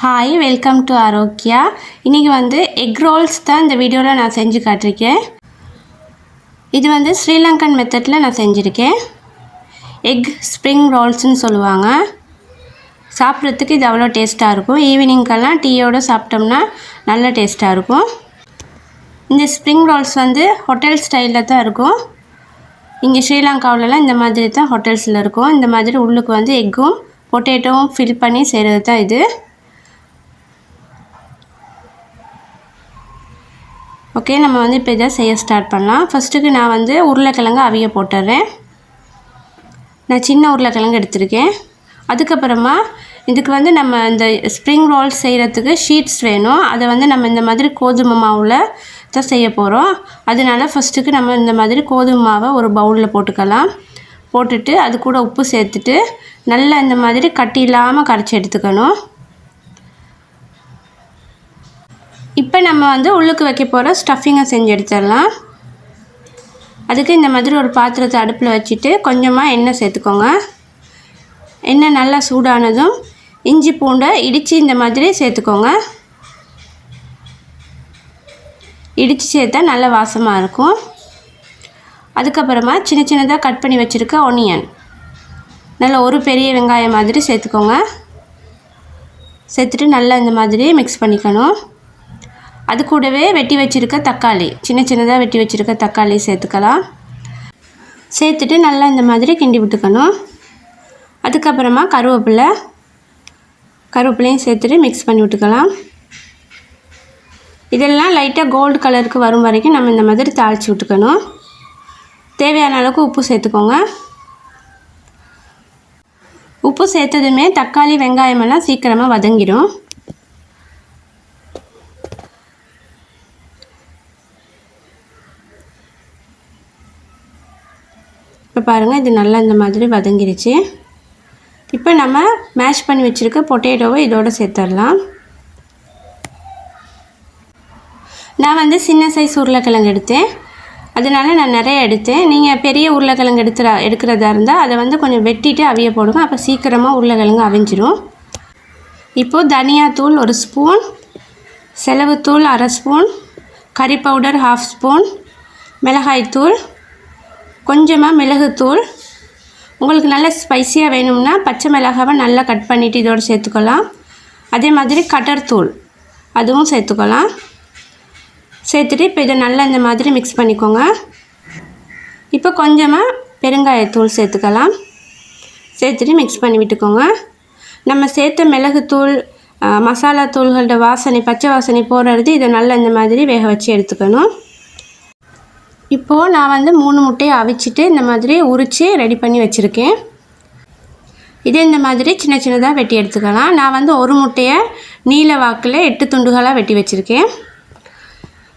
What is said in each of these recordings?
Hi welcome to Arokya இன்றைக்கி வந்து egg Rolle's தான் இந்த வீடியோவில் நான் செஞ்சு காட்டிருக்கேன். இது வந்து ஸ்ரீலங்கன் மெத்தடில் நான் செஞ்சுருக்கேன். எக் ஸ்ப்ரிங் ரோல்ஸ்னு சொல்லுவாங்க. சாப்பிட்றதுக்கு இது அவ்வளோ டேஸ்ட்டாக இருக்கும். ஈவினிங்க்கெல்லாம் டீயோடு சாப்பிட்டோம்னா நல்ல டேஸ்ட்டாக இருக்கும். இந்த ஸ்ப்ரிங் ரோல்ஸ் வந்து ஹோட்டல் ஸ்டைலில் தான் இருக்கும். இங்கே ஸ்ரீலங்காவிலலாம் இந்த மாதிரி தான் ஹோட்டல்ஸில் இருக்கும். இந்த மாதிரி உள்ளுக்கு வந்து எக்கும் பொட்டேட்டோவும் ஃபில் பண்ணி செய்கிறது தான் இது. ஓகே நம்ம வந்து இப்போ இதை செய்ய ஸ்டார்ட் பண்ணலாம். ஃபஸ்ட்டுக்கு நான் வந்து உருளைக்கிழங்கு அவிய போட்டுடுறேன். நான் சின்ன உருளைக்கிழங்கு எடுத்திருக்கேன். அதுக்கப்புறமா இதுக்கு வந்து நம்ம இந்த ஸ்ப்ரிங் ரோல்ஸ் செய்கிறதுக்கு ஷீட்ஸ் வேணும். அதை வந்து நம்ம இந்த மாதிரி கோதுமை மாவில் தான் செய்ய போகிறோம் அதனால ஃபஸ்ட்டுக்கு நம்ம இந்த மாதிரி கோதுமை மாவை ஒரு பவுலில் போட்டுக்கலாம். போட்டுட்டு அது கூட உப்பு சேர்த்துட்டு நல்லா இந்த மாதிரி கட்டி இல்லாமல் கரைச்சி எடுத்துக்கணும். இப்போ நம்ம வந்து உள்ளுக்கு வைக்க போகிற ஸ்டஃபிங்கை செஞ்சு எடுத்துடலாம். அதுக்கு இந்த மாதிரி ஒரு பாத்திரத்தை அடுப்பில் வச்சுட்டு கொஞ்சமாக எண்ணெய் சேர்த்துக்கோங்க. எண்ணெய் நல்லா சூடானதும் இஞ்சி பூண்டை இடித்து இந்த மாதிரி சேர்த்துக்கோங்க. இடித்து சேர்த்தா நல்ல வாசமாக இருக்கும். அதுக்கப்புறமா சின்ன சின்னதாக கட் பண்ணி வச்சுருக்க ஒனியன் நல்ல ஒரு பெரிய வெங்காயம் மாதிரி சேர்த்துக்கோங்க. சேர்த்துட்டு நல்லா இந்த மாதிரி மிக்ஸ் பண்ணிக்கணும். அது கூடவே வெட்டி வச்சுருக்க தக்காளி. சின்ன சின்னதாக வெட்டி வச்சுருக்க தக்காளி சேர்த்துக்கலாம். சேர்த்துட்டு நல்லா இந்த மாதிரி கிண்டி விட்டுக்கணும். அதுக்கப்புறமா கருவேப்பிலை கருவேப்பிலையும் சேர்த்துட்டு மிக்ஸ் பண்ணி விட்டுக்கலாம். இதெல்லாம் லைட்டாக கோல்டு கலருக்கு வரும் வரைக்கும் நம்ம இந்த மாதிரி தாளித்து விட்டுக்கணும். தேவையான அளவுக்கு உப்பு சேர்த்துக்கோங்க. உப்பு சேர்த்ததுமே தக்காளி வெங்காயமெல்லாம் சீக்கிரமாக வதங்கிடும் இப்போ பாருங்கள் இது நல்லா இந்த மாதிரி வதங்கிருச்சு. இப்போ நம்ம மேஷ் பண்ணி வச்சுருக்க பொட்டேட்டோவை இதோடு சேர்த்துடலாம் நான் வந்து சின்ன சைஸ் உருளைக்கிழங்கு எடுத்தேன். அதனால நான் நிறைய எடுத்தேன். நீங்கள் பெரிய உருளைக்கிழங்கு எடுத்துற எடுக்கிறதா இருந்தால் அதை வந்து கொஞ்சம் வெட்டிட்டு அவிய போடுங்க. அப்போ சீக்கிரமாக உருளைக்கிழங்கு அவிஞ்சிரும். இப்போது தனியாத்தூள் ஒரு ஸ்பூன் செலவுத்தூள் அரை ஸ்பூன் கறி பவுடர் ஹாஃப் ஸ்பூன் மிளகாய்த்தூள் கொஞ்சமாக மிளகுத்தூள். உங்களுக்கு நல்ல ஸ்பைஸியாக வேணும்னா பச்சை மிளகாவை நல்லா கட் பண்ணிவிட்டு இதோடு சேர்த்துக்கலாம். அதே மாதிரி கட்டர் தூள் அதுவும் சேர்த்துக்கலாம். சேர்த்துட்டு இப்போ இதை நல்லா இந்த மாதிரி மிக்ஸ் பண்ணிக்கோங்க. இப்போ கொஞ்சமாக பெருங்காயத்தூள் சேர்த்துக்கலாம். சேர்த்துட்டு மிக்ஸ் பண்ணி விட்டுக்கோங்க. நம்ம சேர்த்த மிளகுத்தூள் மசாலா தூள்களோட வாசனை பச்சை வாசனை போடுறது இதை நல்லா இந்த மாதிரி வேக வச்சு எடுத்துக்கணும். இப்போது நான் வந்து மூணு முட்டையை அவிச்சிட்டு இந்த மாதிரி உரித்து ரெடி பண்ணி வச்சுருக்கேன். இதே இந்த மாதிரி சின்ன சின்னதாக வெட்டி எடுத்துக்கலாம். நான் வந்து ஒரு முட்டையை நீல வாக்கில் எட்டு துண்டுகளாக வெட்டி வச்சுருக்கேன்.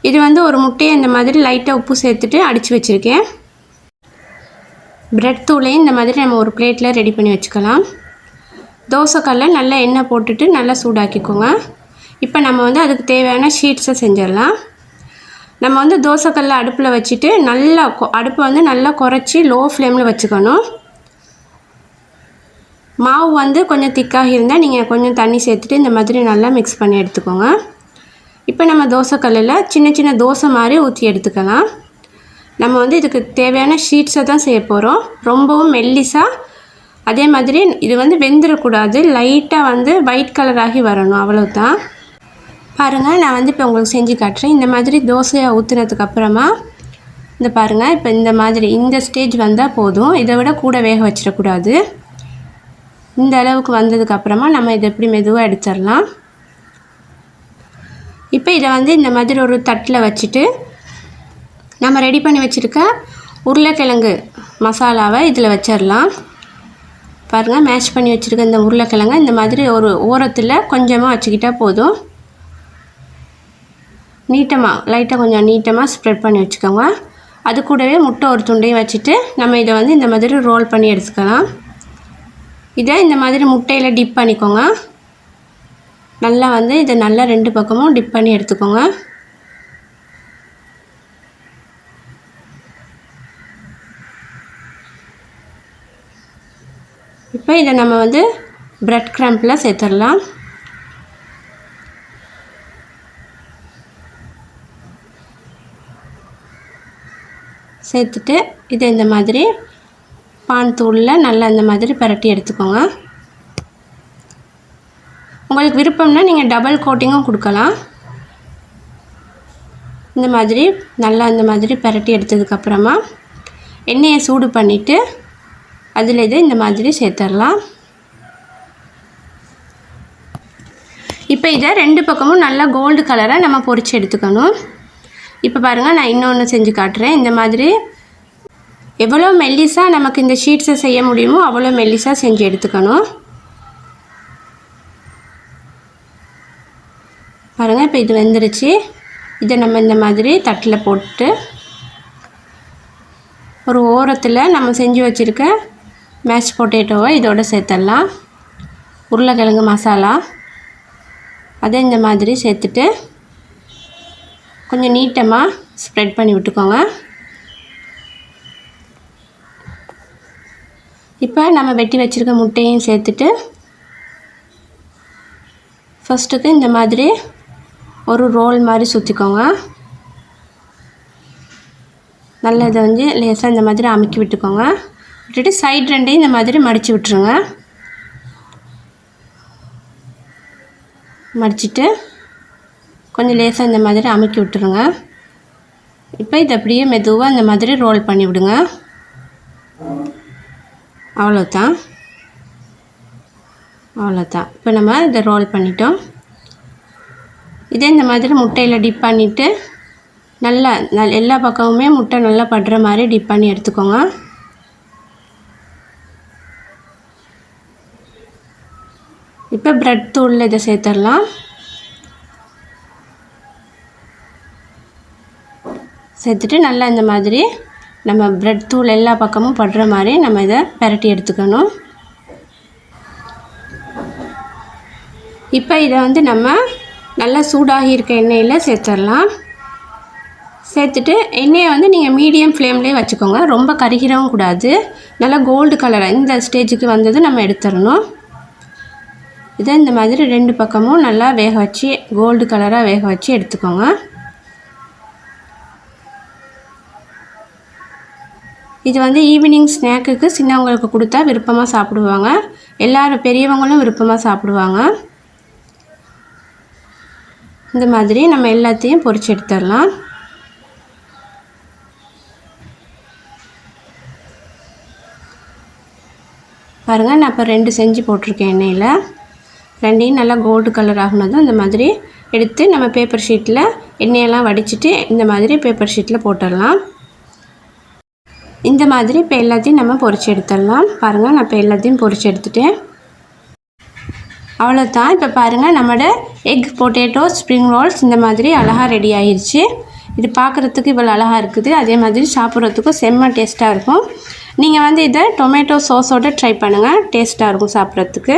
இது வந்து ஒரு முட்டையை இந்த மாதிரி லைட்டாக உப்பு சேர்த்துட்டு அடித்து வச்சுருக்கேன். ப்ரெட் தூளையும் இந்த மாதிரி நம்ம ஒரு பிளேட்டில் ரெடி பண்ணி வச்சுக்கலாம். தோசைக்கல்ல நல்லா எண்ணெய் போட்டுட்டு நல்லா சூடாக்கிக்கோங்க. இப்போ நம்ம வந்து அதுக்கு தேவையான ஷீட்ஸை செஞ்சிடலாம். நம்ம வந்து தோசைக்கல்ல அடுப்பில் வச்சுட்டு நல்லா அடுப்பை வந்து நல்லா குறைச்சி லோ ஃப்ளேமில் வச்சுக்கணும். மாவு வந்து கொஞ்சம் திக்காக இருந்தால் நீங்கள் கொஞ்சம் தண்ணி சேர்த்துட்டு இந்த மாதிரி நல்லா மிக்ஸ் பண்ணி எடுத்துக்கோங்க. இப்போ நம்ம தோசைக்கல்லில் சின்ன சின்ன தோசை மாதிரி ஊற்றி எடுத்துக்கலாம். நம்ம வந்து இதுக்கு தேவையான ஷீட்ஸை தான் செய்ய போகிறோம் ரொம்பவும் மெல்லிஸாக அதே மாதிரி இது வந்து வெந்துடக்கூடாது லைட்டாக வந்து ஒயிட் கலராகி வரணும். அவ்வளோதான் பாருங்கள் நான் வந்து இப்போ உங்களுக்கு செஞ்சு காட்டுறேன். இந்த மாதிரி தோசையை ஊற்றுனதுக்கு அப்புறமா இந்த பாருங்கள் இப்போ இந்த மாதிரி இந்த ஸ்டேஜ் வந்தால் போதும். இதை விட கூட வேக வச்சிடக்கூடாது. இந்த அளவுக்கு வந்ததுக்கப்புறமா நம்ம இதை எப்படி மெதுவாக எடுத்துடலாம். இப்போ இதை வந்து இந்த மாதிரி ஒரு தட்டில் வச்சுட்டு நம்ம ரெடி பண்ணி வச்சுருக்க உருளைக்கிழங்கு மசாலாவை இதில் வச்சிடலாம். பாருங்கள் மேஷ் பண்ணி வச்சுருக்க இந்த உருளைக்கிழங்கை இந்த மாதிரி ஒரு ஓரத்தில் கொஞ்சமாக வச்சுக்கிட்டால் போதும். நீட்டமாக லைட்டாக கொஞ்சம் நீட்டமாக ஸ்ப்ரெட் பண்ணி வச்சுக்கோங்க. அது கூடவே முட்டை ஒரு துண்டையும் வச்சுட்டு நம்ம இதை வந்து இந்த மாதிரி ரோல் பண்ணி எடுத்துக்கலாம். இதை இந்த மாதிரி முட்டையில் டிப் பண்ணிக்கோங்க. நல்லா வந்து இதை நல்லா ரெண்டு பக்கமும் டிப் பண்ணி எடுத்துக்கோங்க. இப்போ இதை நம்ம வந்து ப்ரெட் க்ரம்பில் சேர்த்துடலாம். சேர்த்துட்டு இதை இந்த மாதிரி பான் தூளில் நல்லா இந்த மாதிரி பரட்டி எடுத்துக்கோங்க. உங்களுக்கு விருப்பம்னா நீங்கள் டபுள் கோட்டிங்கும் கொடுக்கலாம். இந்த மாதிரி நல்லா இந்த மாதிரி பரட்டி எடுத்ததுக்கப்புறமா எண்ணெயை சூடு பண்ணிவிட்டு அதில் இதை இந்த மாதிரி சேர்த்துடலாம் இப்போ இதை ரெண்டு பக்கமும் நல்லா கோல்டு கலராக நம்ம பொரித்து எடுத்துக்கணும். இப்போ பாருங்கள் நான் இன்னொன்று செஞ்சு காட்டுறேன். இந்த மாதிரி எவ்வளோ மெல்லிஸாக நமக்கு இந்த ஷீட்ஸை செய்ய முடியுமோ அவ்வளோ மெல்லிஸாக செஞ்சு எடுத்துக்கணும். பாருங்கள் இப்போ இது வெந்துருச்சு. இதை நம்ம இந்த மாதிரி தட்டில் போட்டு ஒரு ஓரத்தில் நம்ம செஞ்சு வச்சுருக்க மேஷ் பொட்டேட்டோவை இதோட சேர்த்துடலாம் உருளைக்கிழங்கு மசாலா அதை இந்த மாதிரி சேர்த்துட்டு கொஞ்சம் நீட்டமாக ஸ்ப்ரெட் பண்ணி விட்டுக்கோங்க. இப்போ நம்ம வெட்டி வச்சுருக்க முட்டையும் சேர்த்துட்டு ஃபஸ்ட்டுக்கு இந்த மாதிரி ஒரு ரோல் மாதிரி சுற்றிக்கோங்க நல்லா இதை வந்து லேசாக இந்த மாதிரி அமுக்கி விட்டுக்கோங்க. விட்டுட்டு சைடு ரெண்டையும் இந்த மாதிரி மடித்து விட்டுருங்க. மடிச்சிட்டு கொஞ்சம் லேசாக இந்த மாதிரி அமுக்கி விட்டுருங்க. இப்போ இதை அப்படியே மெதுவாக இந்த மாதிரி ரோல் பண்ணி விடுங்க. அவ்வளோதான் அவ்வளோதான் இப்போ நம்ம இதை ரோல் பண்ணிட்டோம். இதே இந்த மாதிரி முட்டையில் டிப் பண்ணிவிட்டு நல்லா நல் எல்லா பக்கமுமே முட்டை நல்லா படுற மாதிரி டிப் பண்ணி எடுத்துக்கோங்க. இப்போ ப்ரெட் தூளில் இதை சேர்த்துடலாம். சேர்த்துட்டு நல்லா இந்த மாதிரி நம்ம ப்ரெட் தூள் எல்லா பக்கமும் படுற மாதிரி நம்ம இதை பரட்டி எடுத்துக்கணும். இப்போ இதை வந்து நம்ம நல்லா சூடாகி இருக்க எண்ணெயில் சேர்த்துடலாம். சேர்த்துட்டு எண்ணெயை வந்து நீங்கள் மீடியம் ஃப்ளேம்லேயே வச்சுக்கோங்க. ரொம்ப கருகிடவும் கூடாது. நல்லா கோல்டு கலராக இந்த ஸ்டேஜுக்கு வந்தது நம்ம எடுத்துடணும். இதை இந்த மாதிரி ரெண்டு பக்கமும் நல்லா வேக வச்சு கோல்டு கலராக வேக வச்சு எடுத்துக்கோங்க. இது வந்து ஈவினிங் ஸ்நாக்குக்கு சின்னவங்களுக்கு கொடுத்தா விருப்பமாக சாப்பிடுவாங்க. எல்லோரும் பெரியவங்களும் விருப்பமாக சாப்பிடுவாங்க. இந்த மாதிரி நம்ம எல்லாத்தையும் பொறிச்சு எடுத்துடலாம். பாருங்கள் நான் இப்போ ரெண்டு செஞ்சு போட்டிருக்கேன் எண்ணெயில். ரெண்டையும் நல்லா கோல்டு கலர் ஆகுனதும் இந்த மாதிரி எடுத்து நம்ம பேப்பர் ஷீட்டில் எண்ணெயெல்லாம் வடிச்சிட்டு இந்த மாதிரி பேப்பர் ஷீட்டில் போட்டுடலாம். இந்த மாதிரி இப்போ எல்லாத்தையும் நம்ம பொரிச்சு எடுத்துடலாம். பாருங்கள் நான் இப்போ எல்லாத்தையும் பொறிச்சு எடுத்துட்டேன். அவ்வளோதான் இப்போ பாருங்கள் நம்மளோட எக் பொட்டேட்டோ ஸ்ப்ரிங் ரோல்ஸ் இந்த மாதிரி அழகாக ரெடி ஆயிடுச்சு இது பார்க்குறதுக்கு இவ்வளோ அழகாக இருக்குது. அதே மாதிரி சாப்பிட்றதுக்கும் செம்ம டேஸ்ட்டாக இருக்கும். நீங்கள் வந்து இதை டொமேட்டோ சோஸோடு ட்ரை பண்ணுங்கள் டேஸ்ட்டாக இருக்கும் சாப்பிட்றதுக்கு.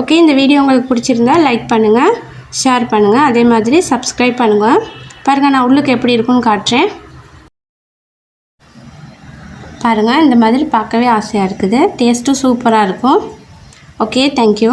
ஓகே இந்த வீடியோ உங்களுக்கு பிடிச்சிருந்தா லைக் பண்ணுங்கள் ஷேர் பண்ணுங்கள் அதே மாதிரி சப்ஸ்கிரைப் பண்ணுங்கள் பாருங்கள் நான் உள்ளுக்கு எப்படி இருக்குன்னு காட்டுறேன். பாருங்கள் இந்த மாதிரி பார்க்கவே ஆசையாக இருக்குது. டேஸ்ட்டும் சூப்பராக இருக்கும். Okay thank you